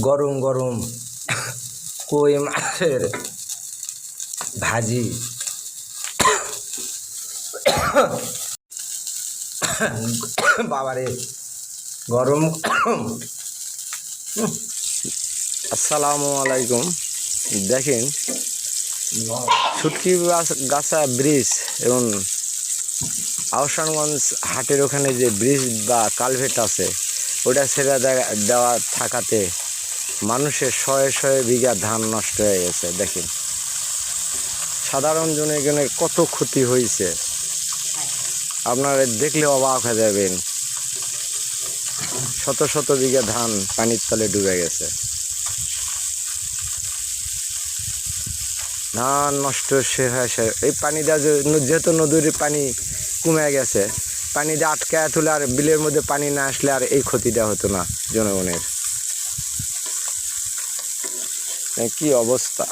গরম গরম কই মাছের ভাজি? বাবারে গরম। আসসালামু আলাইকুম। দেখেন ছুটকি গাছ- গাছা ব্রিজ এবং আহসানগঞ্জ হাটের ওখানে যে ব্রিজ বা কালভেট আছে, ওটা ছেড়ে দেওয়া থাকাতে মানুষের শয়ে শয়ে বিঘা ধান নষ্ট হয়ে গেছে, দেখেন। সাধারণ জনগণের কত ক্ষতি হয়েছে আপনারা দেখলে অবাক হয়ে যাবেন। শত শত বিঘা ধান পানির তলে ডুবে গেছে। ধান নষ্ট সে হয়ে সে। এই পানিটা যেহেতু নদীর পানি কমে গেছে পানিটা আটকায় তুলে আর বিলের মধ্যে পানি না আসলে আর এই ক্ষতিটা হতো না জনগণের। কি অবস্থা?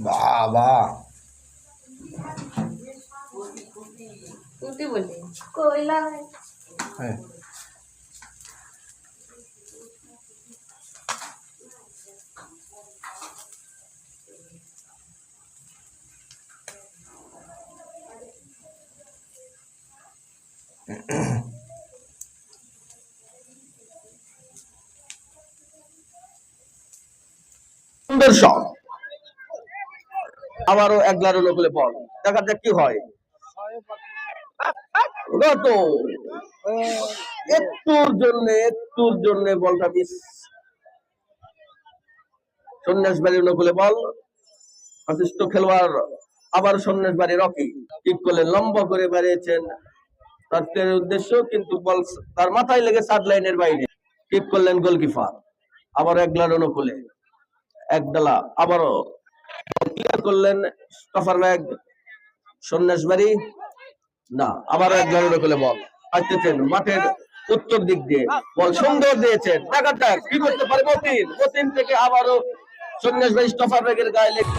বাবা কুটি বলি কইলা হ্যাঁ সুন্দর সব আবারও বল। দেখা যাক কি হয়। একটুর জন্য একটুর জন্য বলটা মিস সন্ন্যাস বাড়ির বল। খেলোয়াড়, আবার সন্ন্যাস বাড়ি রকি। ঠিক করলেন, লম্বা করে বাড়িয়েছেন তার উদ্দেশ্য কিন্তু বল তার মাথায় লেগে সাত লাইনের বাইরে। ঠিক করলেন গোলকিপার আবার একলার অনুকূলে একডালা আবারও ক্লিয়ার করলেন স্টফার ব্যাগ সন্ন্যাস না, আবারও এক ধরনের করে বল। আসতেছেন মাঠের উত্তর দিক দিয়ে। বল সুন্দর দিয়েছেন। যাক কি করতে পারে মতিন? মতিন থেকে আবারও সন্ন্যাস বাড়ি স্টফার ব্যাগের গায়ে লেগে